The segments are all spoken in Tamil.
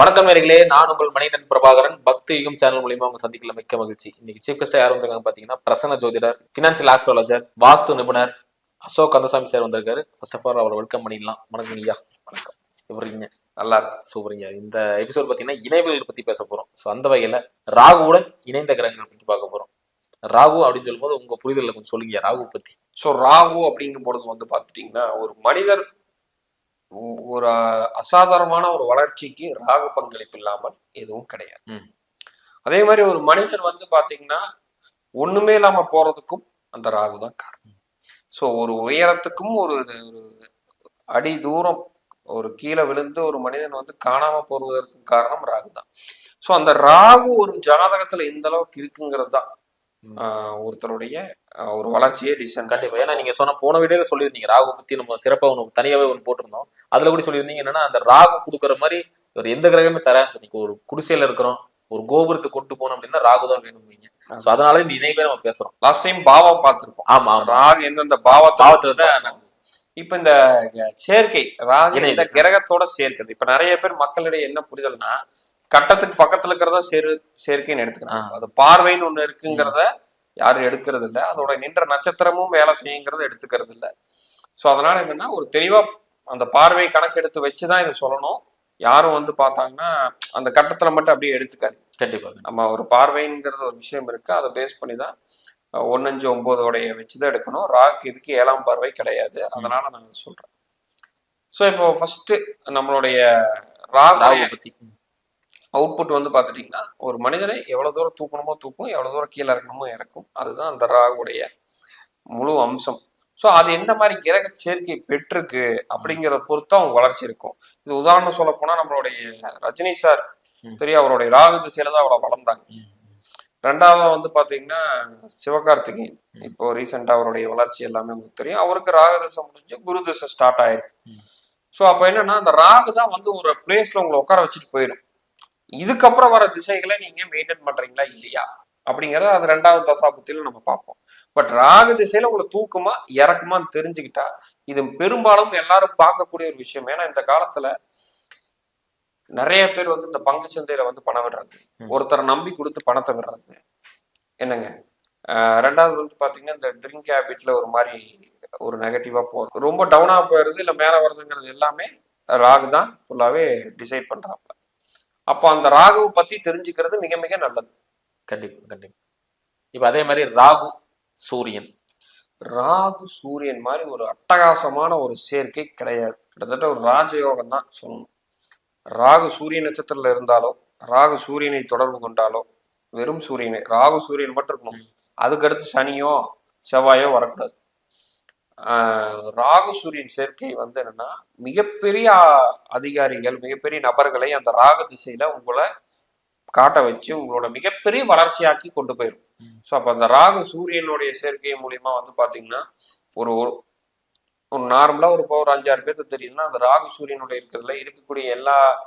வணக்கம் நேர்களே நான் உங்கள் மணிகண்டன் பிரபாகரன். பக்தி யுகம் சேனல் மூலியமா உங்க சந்திக்கல மிக்க மகிழ்ச்சி. இன்னைக்கு சீஃப் கெஸ்டா யார் வந்திருக்காங்க பாத்தீங்கன்னா பிரசன்ன ஜோதிடர் பினான்சியல் ஆஸ்ட்ராலஜர் வாஸ்து நிபுணர் அசோக் கந்தசாமி சார் வந்திருக்காரு. ஃபர்ஸ்ட் ஆஃப் ஆல் அவரை வெல்கம் பண்ணிடலாம். வணக்கம் ஐயா. வணக்கம். எப்படிங்க நல்லா இருக்கு சூப்பருங்க இந்த எபிசோட் பாத்தீங்கன்னா இணைவுகள் பத்தி பேச போறோம். ஸோ அந்த வகையில ராகுவுடன் இணைந்த கிரகங்கள் பத்தி பார்க்க போறோம். ராகு அப்படின்னு சொல்லும்போது உங்க புரிதல்ல கொஞ்சம் சொல்லுங்க ராகு பத்தி. ஸோ ராகு அப்படிங்கும் பொழுது வந்து பார்த்துட்டீங்கன்னா ஒரு மனிதர் ஒரு அசாதாரணமான ஒரு வளர்ச்சிக்கு ராகு பங்களிப்பு இல்லாமல் எதுவும் கிடையாது. அதே மாதிரி ஒரு மனிதர் வந்து பாத்தீங்கன்னா ஒண்ணுமே இல்லாம போறதுக்கும் அந்த ராகு தான் காரணம். ஸோ ஒரு உயரத்துக்கும் ஒரு ஒரு அடி தூரம் ஒரு கீழே விழுந்து ஒரு மனிதன் வந்து காணாம போவதற்கு காரணம் ராகு தான். ஸோ அந்த ராகு ஒரு ஜாதகத்துல எந்த அளவுக்கு இருக்குங்கிறது தான் ஒருத்தருடைய ஒரு வளர்ச்சியே டிசைன் கண்டிப்பா. ஏன்னா நீங்க சொன்ன போன வீடியோல சொல்லியிருந்தீங்க ராகு பத்தி நம்ம சிறப்பா ஒன்று தனியாவே ஒன்று போட்டிருந்தோம். அதுல கூட சொல்லியிருந்தீங்க என்னன்னா அந்த ராகு கொடுக்குற மாதிரி ஒரு எந்த கிரகமே தரான்னு சொன்னீங்க. ஒரு குடிசையில இருக்கிறோம் ஒரு கோபுரத்துக்கு கொண்டு போனோம் அப்படின்னா ராகு தான் வேணும்பீங்க ஸோ அதனால இந்த இணைப்பே நம்ம பேசுறோம். லாஸ்ட் டைம் பாவா பார்த்திருப்போம். ஆமா ராகு எந்தெந்த பாவத்தை பாவத்துல தான் இப்ப இந்த சேர்க்கை ராகு இணைவு. இந்த கிரகத்தோட சேர்க்குது இப்ப நிறைய பேர் மக்களிடையே என்ன புரிதல்னா கட்டத்துக்கு பக்கத்துல இருக்கிறதா சேரு சேர்க்கைன்னு எடுத்துக்கிறாங்க அது பார்வைன்னு ஒண்ணு இருக்குங்கிறத யாரும் எடுக்கிறது இல்ல அதோட நின்ற நட்சத்திரமும் வேலை செய்யுங்கிறத எடுத்துக்கிறது இல்ல சோ அதனால என்னன்னா ஒரு தெளிவா அந்த பார்வை கணக்கெடுத்து வச்சுதான் இதை சொல்லணும். யாரும் வந்து பார்த்தாங்கன்னா அந்த கட்டத்துல மட்டும் அப்படியே எடுத்துக்காது கண்டிப்பா நம்ம ஒரு பார்வைங்கிறது ஒரு விஷயம் இருக்கு. அதை பேஸ் பண்ணி தான் ஒன்னஞ்சு ஒன்பதோடைய வச்சுதான் எடுக்கணும். ராக் இதுக்கு ஏழாம் பார்வை கிடையாது. அதனால நான் சொல்றேன். ஸோ இப்போ ஃபர்ஸ்ட் நம்மளுடைய ராகு பத்தி. அவுட்புட் வந்து பார்த்துட்டிங்கன்னா ஒரு மனிதனை எவ்வளோ தூரம் தூக்கணுமோ தூக்கும் எவ்வளோ தூரம் கீழே இறக்கணுமோ இறக்கும். அதுதான் அந்த ராகுடைய முழு அம்சம். ஸோ அது எந்த மாதிரி கிரக சேர்க்கை பெற்றிருக்கு அப்படிங்கிறத பொறுத்து அவங்க வளர்ச்சி இருக்கும். இது உதாரணம் சொல்ல நம்மளுடைய ரஜினி சார். தெரியும் அவருடைய ராகு திசையில தான் அவ்வளோ வளர்ந்தாங்க. ரெண்டாவது வந்து பாத்தீங்கன்னா சிவகார்த்திகேயன். இப்போ ரீசெண்டா அவருடைய வளர்ச்சி எல்லாமே உங்களுக்கு தெரியும். அவருக்கு ராகு திசை முடிஞ்சு குரு திசை ஸ்டார்ட் ஆயிருக்கு. ஸோ அப்போ என்னன்னா அந்த ராகு தான் வந்து ஒரு பிளேஸ்ல உங்களை உட்கார வச்சுட்டு போயிடும். இதுக்கப்புறம் வர திசைகளை நீங்க மெயின்டைன் பண்றீங்களா இல்லையா? அப்படிங்கறத அது ரெண்டாவது தசாபுத்தியில நம்ம பார்ப்போம். பட் ராகு திசையில உங்களை தூக்குமா இறக்குமான்னு தெரிஞ்சுக்கிட்டா இது பெரும்பாலும் எல்லாரும் பார்க்கக்கூடிய ஒரு விஷயம். ஏன்னா இந்த காலத்துல நிறைய பேர் வந்து இந்த பங்கு சந்தையில வந்து பணம் விடுறது. ஒருத்தரை நம்பி கொடுத்து பணத்தை விடுறது. என்னங்க? ஆஹ் ரெண்டாவது வந்து பாத்தீங்கன்னா இந்த ட்ரிங்க் ஹேபிட்ல ஒரு மாதிரி ஒரு நெகட்டிவா போகுது ரொம்ப டவுனா போயிருது இல்ல மேல வருதுங்கிறது எல்லாமே ராகு தான் ஃபுல்லாவே டிசைட் பண்றாப்ல அப்போ அந்த ராகுவை பத்தி தெரிஞ்சுக்கிறது மிக மிக நல்லது. கண்டிப்பா கண்டிப்பா. இப்ப அதே மாதிரி ராகு சூரியன். ராகு சூரியன் மாதிரி ஒரு அட்டகாசமான ஒரு சேர்க்கை கிடையாது. கிட்டத்தட்ட ஒரு ராஜயோகம் தான் சொல்லணும். ராகு சூரிய நட்சத்திரத்துல இருந்தாலோ ராகு சூரியனை தொடர்பு கொண்டாலோ வெறும் சூரியனை ராகு சூரியன் மட்டும் இருக்கணும். அதுக்கடுத்து சனியோ செவ்வாயோ வரக்கூடாது. ராகு சூரியன் சேர்க்கை வந்து என்னன்னா மிகப்பெரிய அதிகாரிகள் மிகப்பெரிய நபர்களை அந்த ராகு திசையில உங்களை காட்ட வச்சு உங்களோட மிகப்பெரிய வளர்ச்சியாக்கி கொண்டு போயிடும். ஸோ அப்போ அந்த ராகு சூரியனுடைய சேர்க்கை மூலியமா வந்து பாத்தீங்கன்னா ஒரு ஒரு- ஒரு நார்மலா ஒரு ஒரு அஞ்சாறு பேர்த்து தெரியுதுன்னா அந்த ராகு சூரியனுடைய இருக்கிறதுல இருக்கக்கூடிய எல்லா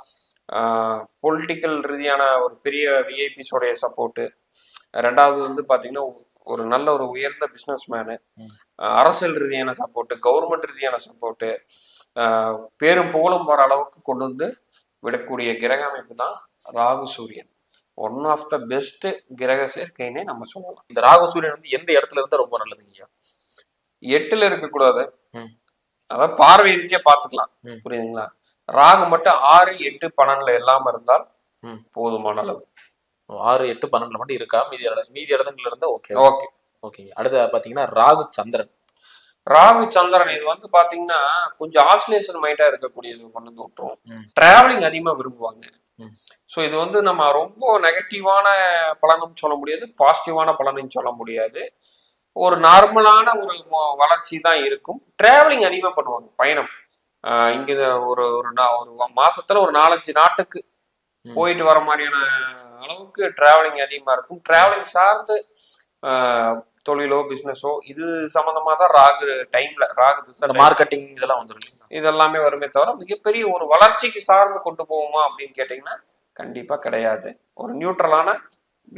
பொலிட்டிக்கல் ரீதியான ஒரு பெரிய விஐபிஸோடைய சப்போர்ட்டு ரெண்டாவது வந்து பாத்தீங்கன்னா ஒரு நல்ல ஒரு உயர்ந்த பிஸ்னஸ் மேனு. அரசியல் ரீதியான சப்போர்ட்டு கவர்மெண்ட் ரீதியான சப்போர்ட்டு பேரும் புகழும் வர அளவுக்கு கொண்டு வந்து விடக்கூடிய கிரக அமைப்பு தான் ராகு சூரியன். ஒன் ஆஃப் த பெஸ்ட் கிரக சேர்க்கைன்னே நம்ம சொல்லலாம். இந்த ராகு சூரியன் வந்து எந்த இடத்துல இருந்தா ரொம்ப நல்லதுங்க ஐயா? எட்டுல இருக்கக்கூடாது. அதாவது பார்வை ரீதியா பார்த்துக்கலாம். ம். புரியுதுங்களா? ராகு மட்டும் ஆறு எட்டு பன்னெண்டுல இல்லாம இருந்தால். போதுமான அளவு. ஆறு எட்டு பன்னெண்டுல மட்டும் இருக்கா? மீதி மீதி இடங்கள்ல இருந்தா ஓகே ஓகே ஓகேங்க அடுத்து பாத்தீங்கன்னா ராகு சந்திரன். ராகு சந்திரன் இது வந்து பாத்தீங்கன்னா கொஞ்சம் ஆசிலேஷன் மைண்டா இருக்கக்கூடியது கொண்டு வந்து விட்டுரும். டிராவலிங் அதிகமா விரும்புவாங்க. ஸோ இது வந்து நம்ம ரொம்ப நெகட்டிவான பலனும் சொல்ல முடியாது பாசிட்டிவான பலனும் சொல்ல முடியாது ஒரு நார்மலான ஒரு வளர்ச்சி தான் இருக்கும் டிராவலிங் அதிகமாக பண்ணுவாங்க பயணம் இங்க ஒரு ஒரு ஒரு மாசத்துல ஒரு நாலஞ்சு நாட்டுக்கு. போயிட்டு வர மாதிரியான அளவுக்கு டிராவலிங் அதிகமா இருக்கும் டிராவலிங் சார்ந்து தொழிலோ பிசினஸோ இது சம்பந்தமா தான் ராகு டைம்ல ராகு மார்க்கெட்டிங் இதெல்லாம் வந்துடும்? இதெல்லாமே வருமே தவிர மிகப்பெரிய ஒரு வளர்ச்சிக்கு சார்ந்து கொண்டு போகுமா அப்படின்னு கேட்டீங்கன்னா கண்டிப்பா கிடையாது. ஒரு நியூட்ரலான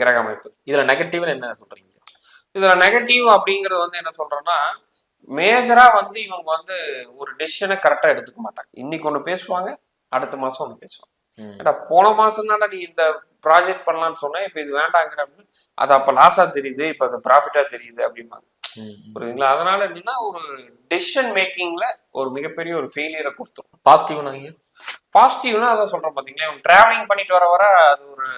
கிரக அமைப்பு. இதுல நெகட்டிவ்னு என்ன சொல்றீங்க? இதுல நெகட்டிவ் அப்படிங்கறது வந்து என்ன சொல்றேன்னா மேஜரா வந்து இவங்க வந்து ஒரு டெசிஷனை கரெக்டா எடுத்துக்க மாட்டாங்க. இன்னைக்கு ஒண்ணு பேசுவாங்க அடுத்த மாசம் ஒண்ணு பேசுவாங்க. ஏடா போன மாசம் தானே நீ இந்த ப்ராஜெக்ட் பண்ணலாம்னு சொன்ன இப்ப இது வேண்டாங்கிற அப்படின்னு. அது அப்ப லாஸா தெரியுது இப்ப அது ப்ராஃபிட்டா தெரியுது அப்படிம்பாங்க. புரியுதுங்களா? அதனால என்னன்னா ஒரு டெசிஷன் மேக்கிங்ல ஒரு மிகப்பெரிய ஒரு ஃபெயிலியரை கொடுத்துரும் பாசிட்டிவ் நாங்க பாசிட்டிவ்னா அதான் சொல்றேன் பாத்தீங்களா? இவங்க டிராவலிங் பண்ணிட்டு வர வர அது ஒரு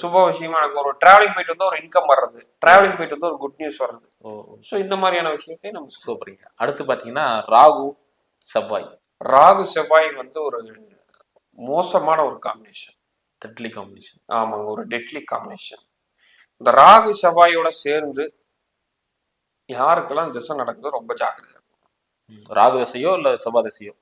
சுப விஷயமா எனக்கு ஒரு டிராவலிங் போயிட்டு வந்து ஒரு இன்கம் வர்றது. டிராவலிங் போயிட்டு வந்து ஒரு குட் நியூஸ் வர்றது. ஸோ இந்த மாதிரியான விஷயத்தை நம்ம. சூப்பருங்க அடுத்து பாத்தீங்கன்னா ராகு செவ்வாய். ராகு செவ்வாய் வந்து ஒரு மோசமான ஒரு காம்பினேஷன் டெட்லி காம்பினேஷன் ஆமாங்க ஒரு டெட்லி காம்பினேஷன் இந்த ராகு செவ்வாயோட சேர்ந்து யாருக்கெல்லாம் திசை நடக்குதோ ரொம்ப ஜாக்கிரதை ராகு தசையோ இல்ல செவ்வாய் தசையோ?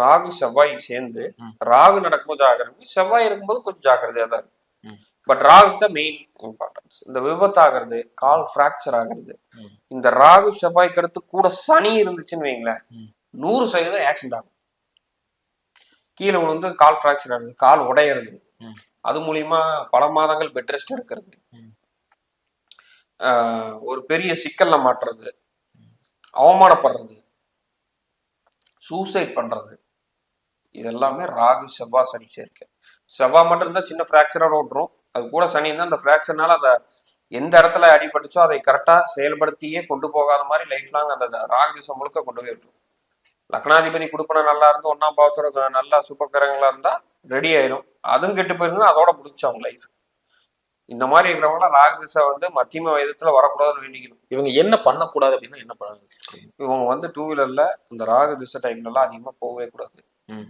ராகு செவ்வாய் சேர்ந்து. ராகு நடக்கும்போது ஜாக்கிரதை செவ்வாய் இருக்கும்போது கொஞ்சம் ஜாக்கிரதையா தான். இருக்கும் பட் ராகு தான் மெயின் இம்பார்ட்டன்ஸ் இந்த விபத்து ஆகிறது கால் ஃப்ராக்சர் ஆகிறது. இந்த ராகு செவ்வாய்க்கு அடுத்து கூட சனி இருந்துச்சுன்னு வைங்களேன். நூறு சதவீதம் ஆக்சிடென்ட் ஆகும். கீழே விழுந்து கால் ஃப்ராக்சர் ஆகுது. கால் உடையிறது. அது மூலியமா பல மாதங்கள் பெட் ரெஸ்ட் எடுக்கிறது. ஒரு பெரிய சிக்கல்ல மாட்டுறது. அவமானப்படுறது. சூசைட் பண்றது. இதெல்லாமே ராகு செவ்வாய் சனி சேர்க்கை. செவ்வாய் மட்டும் இருந்தா சின்ன ஃப்ராக்சரோட விட்டுரும் அது கூட சனி இருந்தா அந்த ஃப்ராக்சர்னால அதை எந்த இடத்துல அடிபட்டுச்சோ அதை கரெக்டா செயல்படுத்தியே கொண்டு போகாத மாதிரி லைஃப் லாங் அந்த ராகு திசை முழுக்க கொண்டு போய் விட்டுரும். லக்னாதிபதி குடுப்பனை நல்லா இருந்து ஒன்னாம் பாவத்தோட நல்லா சுபக்கிரகங்களா இருந்தா ரெடி ஆயிடும் அதுவும் கெட்டு போயிருந்தா அதோட முடிச்சு அவங்க லைஃப் இந்த மாதிரி இருக்கிறவங்க ராகு திசை வந்து மத்தியம வயதத்துல வரக்கூடாதுன்னு வேண்டிக்கணும். இவங்க என்ன பண்ணக்கூடாது அப்படின்னா என்ன பண்ண இவங்க வந்து டூ வீலர்ல இந்த ராகு திசை டைம்ல எல்லாம் அதிகமா போகவே கூடாது.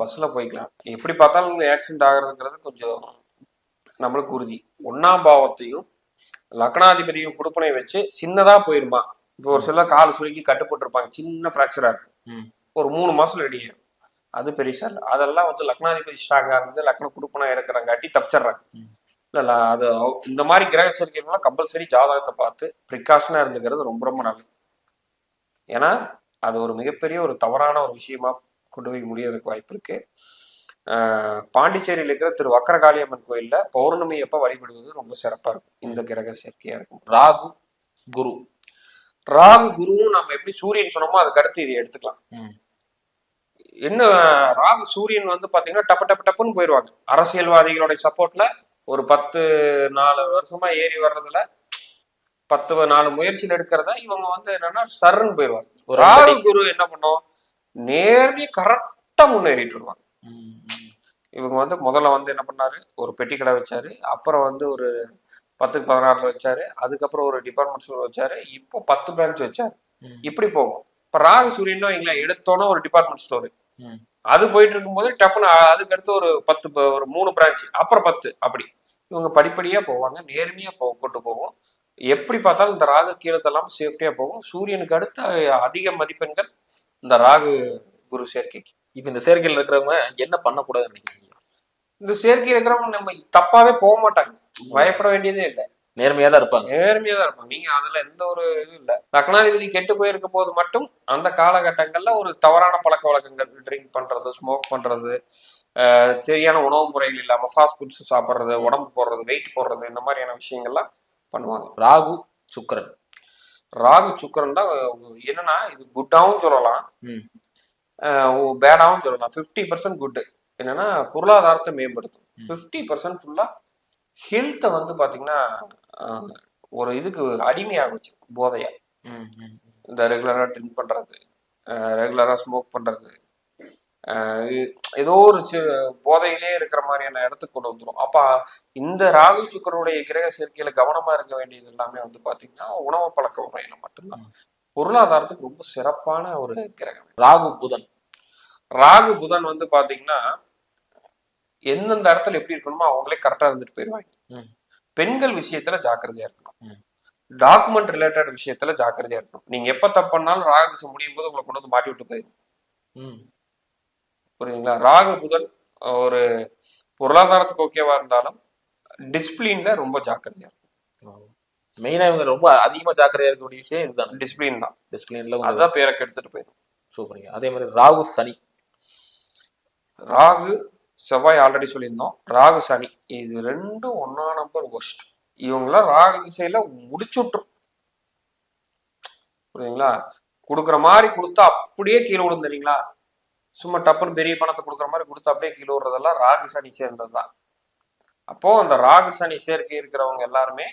பஸ்ல போய்க்கலாம். எப்படி பார்த்தாலும் ஆக்சிடென்ட் ஆகுறதுங்கிறது கொஞ்சம் நம்மளுக்கு உறுதி. ஒன்னாம் பாவத்தையும் லக்னாதிபதியும் குடுப்பனை வச்சு சின்னதா போயிருமா? இப்போ ஒரு சில கால் சுருக்கி கட்டுப்பட்டிருப்பாங்க. சின்ன ஃப்ராக்சரா இருக்கும். ஒரு மூணு மாசம் ரெடி ஆயிடும் அது பெருசா இல்லை. அதெல்லாம் வந்து லக்னாதிபதி ஸ்ட்ராங்கா இருந்து லக்ன குடுப்பனை இருக்கிறங்காட்டி தப்பிச்சிடுறாங்க. இல்ல அது இந்த மாதிரி கிரக சேர்க்கைகள்லாம் கம்பல்சரி ஜாதகத்தை பார்த்து ப்ரிகாஷனா இருந்துக்கிறது ரொம்ப ரொம்ப நல்லது. ஏன்னா அது ஒரு மிகப்பெரிய ஒரு தவறான ஒரு விஷயமா கொண்டு போய் முடியறதுக்கு வாய்ப்பு இருக்கு. பாண்டிச்சேரியில் இருக்கிற திரு வக்கரகாளியம்மன் கோயில்ல பௌர்ணமி அப்ப வழிபடுவது ரொம்ப சிறப்பா இருக்கும். இந்த கிரக சேர்க்கையா இருக்கும். ராகு குரு. ராகு குருவும் நம்ம எப்படி சூரியன் சொன்னோமோ அதுக்கு அடுத்து இதை எடுத்துக்கலாம். என்ன ராகு சூரியன் வந்து பாத்தீங்கன்னா டப்பு டப்பு டப்புன்னு போயிடுவாங்க. அரசியல்வாதிகளோட சப்போர்ட்ல ஒரு பத்து நாலு வருஷமா ஏறி வர்றதுல பத்து நாலு முயற்சியில் எடுக்கிறத இவங்க வந்து என்னன்னா சர்ன்னு போயிடுவாங்க. ஒரு ராகு குரு என்ன பண்ணும்? நேர்மையா கரெக்டா முன்னேறிட்டு வருவாங்க. இவங்க வந்து முதல்ல வந்து என்ன பண்ணாரு? ஒரு பெட்டி கடை வச்சாரு. அப்புறம் வந்து ஒரு பத்துக்கு பதினாறுல வச்சாரு. அதுக்கப்புறம் ஒரு டிபார்ட்மெண்ட் ஸ்டோர் வச்சாரு. இப்போ பத்து பிரான்ச் வச்சாரு. இப்படி போகும். இப்ப ராகு சூரியன் வைங்களேன் எடுத்தோன்னே ஒரு டிபார்ட்மெண்ட் ஸ்டோர். அது போயிட்டு இருக்கும்போது டப்புன்னு அதுக்கு அடுத்து ஒரு பத்து ஒரு மூணு பிரான்ச் அப்புறம் பத்து அப்படி. இவங்க படிப்படியா போவாங்க நேர்மையா போ கொண்டு போகும். எப்படி பார்த்தாலும் இந்த ராகு கீழே தள்ளாம சேஃப்டியா போகும். சூரியனுக்கு அடுத்த அதிக மதிப்பெண்கள் இந்த ராகு குரு சேர்க்கைக்கு. இப்ப இந்த சேர்க்கையில் இருக்கிறவங்க என்ன பண்ணக்கூடாதுன்னு நினைக்கிறீங்க? இந்த சேர்க்கை இருக்கிறவங்க நம்ம தப்பாவே போக மாட்டாங்க. பயப்பட வேண்டியதே இல்லை. நேர்மையா தான் இருப்பாங்க. நேர்மையா தான் இருப்பாங்க. நீங்க அதுல எந்த ஒரு இதுவும் இல்ல. லக்னாதிபதி கெட்டு போயிருக்கும் போது மட்டும் அந்த காலகட்டங்கள்ல ஒரு தவறான பழக்க வழக்கங்கள் ட்ரிங்க் பண்றது ஸ்மோக் பண்றது சரியான உணவு முறைகள் இல்லாம ஃபாஸ்ட் ஃபுட்ஸ் சாப்பிடுறது உடம்பு போடுறது வெயிட் போடுறது இந்த மாதிரியான விஷயங்கள்லாம் பண்ணுவாங்க. ராகு சுக்கிரன். ராகு சுக்கரன் தான் என்னன்னா இது குட்டாவும் சொல்லலாம். பேடாவும் சொல்லலாம். ஃபிஃப்டி பர்சன்ட் குட் என்னன்னா பொருளாதாரத்தை மேம்படுத்தும். ஃபிஃப்டி பர்சன்ட் ஃபுல்லா ஹெல்த்தை வந்து பாத்தீங்கன்னா ஒரு இதுக்கு அடிமையாக வச்சு போதையா. இந்த ரெகுலராக ட்ரிங்க் பண்ணுறது ரெகுலராக ஸ்மோக் பண்ணுறது ஏதோ ஒரு சி போதையிலே இருக்கிற மாதிரியான இடத்துக்கு கொண்டு வந்துடும் அப்போ இந்த ராகு சுக்கரனுடைய கிரக சேர்க்கையில கவனமா இருக்க வேண்டியது எல்லாமே வந்து பார்த்தீங்கன்னா உணவு பழக்க முறையில மட்டும்தான். பொருளாதாரத்துக்கு ரொம்ப சிறப்பான ஒரு கிரகம் ராகு புதன். ராகு புதன் வந்து பாத்தீங்கன்னா எந்தெந்த இடத்துல எப்படி இருக்கணுமோ அவங்களே கரெக்டா இருந்துட்டு போயிடுவாங்க. பெண்கள் விஷயத்துல ஜாக்கிரதையா இருக்கணும். டாக்குமெண்ட் ரிலேட்டட் விஷயத்துல ஜாக்கிரதையா இருக்கணும். நீங்க எப்ப தப்பு பண்ணாலும் ராகு திசை முடியும் போது உங்களை கொண்டு வந்து மாட்டி விட்டு போயிடும் ம். புரியுதுங்களா? ராகு புதன் ஒரு பொருளாதாரத்துக்கு ஓகேவா இருந்தாலும் டிசிப்ளின்ல ரொம்ப ஜாக்கிரதையா இருக்கும் மெயினா இவங்க ரொம்ப அதிகமா ஜாக்கிரதையா இருக்கக்கூடிய விஷயம் இதுதான். டிசிப்ளின் தான். டிசிப்ளின்ல அதுதான் பேரை கெடுத்துட்டு போயிடும் சூப்பருங்க. அதே மாதிரி ராகு சனி. ராகு செவ்வாய் ஆல்ரெடி சொல்லியிருந்தோம். ராகு சனி. இது ரெண்டும் ஒன்னா நம்பர் ஒஸ்ட் இவங்களாம் ராகு திசையில முடிச்சு விட்டுரும் புரியுதுங்களா? கொடுக்குற மாதிரி கொடுத்தா அப்படியே கீழே விடும் தெரியுங்களா? சும்மா டப்புன்னு பெரிய பணத்தை கொடுக்குற மாதிரி கொடுத்தா அப்படியே கீழே விடுறதெல்லாம் ராகு சனி சேர்ந்தது தான் அப்போ அந்த ராகு சனி சேர்க்கை இருக்கிறவங்க எல்லாருமே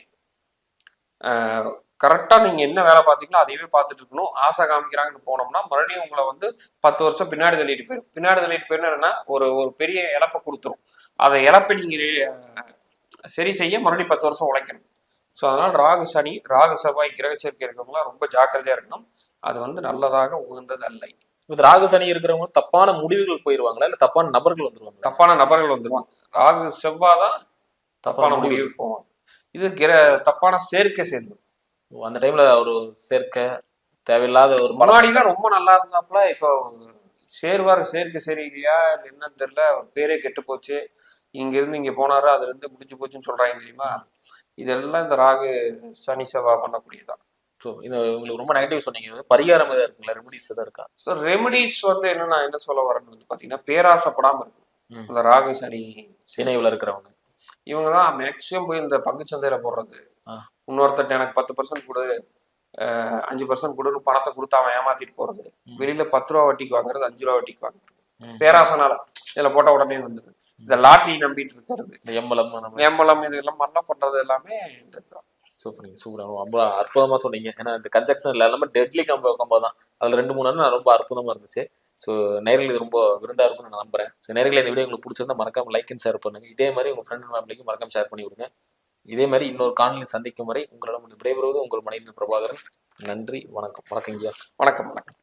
கரெக்டாக நீங்கள் என்ன வேலை பார்த்தீங்களோ அதையவே பார்த்துட்டு இருக்கணும். ஆசை காமிக்கிறாங்கன்னு போனோம்னா மறுபடியும் உங்களை வந்து பத்து வருஷம் பின்னாடி தள்ளிட்டு போயிடும் பின்னாடி தள்ளிட்டு போயிடும் என்னன்னா ஒரு ஒரு பெரிய இழப்பை கொடுத்துரும். அதை இழப்பை நீங்கள் சரி செய்ய மறுபடியும் பத்து வருஷம் உழைக்கணும். ஸோ அதனால் ராகு சனி ராகு செவ்வாய் கிரக சேர்க்கை இருக்கிறவங்களாம் ரொம்ப ஜாக்கிரதையாக இருக்கணும். அது வந்து நல்லதாக உகந்தது அல்ல இது ராகு சனி இருக்கிறவங்க தப்பான முடிவுகள் போயிருவாங்களா? இல்ல தப்பான நபர்கள் வந்துருவாங்களா? தப்பான நபர்கள் வந்துருவாங்க. ராகு செவ்வாய் தான் தப்பான தப்பான முடிவு. முடிவுக்கு போவாங்க. இது கிர தப்பான சேர்க்கை சேர்ந்து அந்த டைம்ல ஒரு சேர்க்க தேவையில்லாத ஒரு முன்னாடிலாம் ரொம்ப நல்லா இருந்தாப்புல இப்போ சேருவார் சேர்க்கை சரியில்லையா இல்லை என்னன்னு தெரியல அவர் பேரே கெட்டு போச்சு. இங்க இருந்து இங்க போனாரு அதுல இருந்து முடிஞ்சு போச்சுன்னு சொல்றாங்க தெரியுமா? இதெல்லாம் இந்த ராகு சனி செவ்வாய் பண்ணக்கூடியதான் ஸோ இது உங்களுக்கு ரொம்ப நெகட்டிவ் சொன்னீங்க. பரிகாரம் எதாவது இருக்குங்களா? ரெமடிஸ் எதாவது இருக்கா? ஸோ ரெமடிஸ் வந்து என்னன்னா என்ன சொல்ல வரேன்னு வந்து பாத்தீங்கன்னா பேராசைப்படாம இருக்கும். அந்த ராகு சனி சினைவுல இருக்கிறவங்க. இவங்க தான் மேக்சிமம் போய் இந்த பங்குச்சந்தையில போடுறது. ஆ. இன்னொருத்தட்ட எனக்கு பத்து பர்சன்ட் கொடு அஞ்சு பர்சன்ட் கொடுன்னு பணத்தை கொடுத்து அவன் ஏமாத்திட்டு போறது. வெளியில பத்து ரூபா வட்டிக்கு வாங்குறது அஞ்சு ரூபா வட்டிக்கு வாங்குறது. பேராசனால இதுல போட்ட உடனே வந்துது இந்த லாட்டரி நம்பிட்டு இருக்கிறது. இந்த எம்பலம் நம்ம ஏம்பலம் இது எல்லாம் மண்ணா பண்றது எல்லாமே இந்த இதுதான். Super super. ரொம்ப அற்புதமா சொன்னீங்க. ஏன்னா இந்த கன்ஜெக்ஷன் எல்லாமே டெட்லி கம்போ கம்போ தான். அதுல ரெண்டு மூணு நான் ரொம்ப அற்புதமா இருந்துச்சு. ஸோ நேரில் இது ரொம்ப விருந்தாக இருக்கும்னு நான் நம்புறேன். ஸோ நேரில் இந்த வீடியோ உங்களுக்கு பிடிச்சிருந்தா மறக்காம லைக் அண்ட் ஷேர் பண்ணுங்க. இதே மாதிரி உங்க ஃப்ரெண்ட் ஃபேமிலிக்கு மறக்காம ஷேர் பண்ணி விடுங்க. இதே மாதிரி இன்னொரு காணொலி சந்திக்கும் வரை உங்களிடம் விடைபெறுவது உங்கள் மனைவி பிரபாகரன். நன்றி வணக்கம். வணக்கம் ஐயா. வணக்கம் வணக்கம்.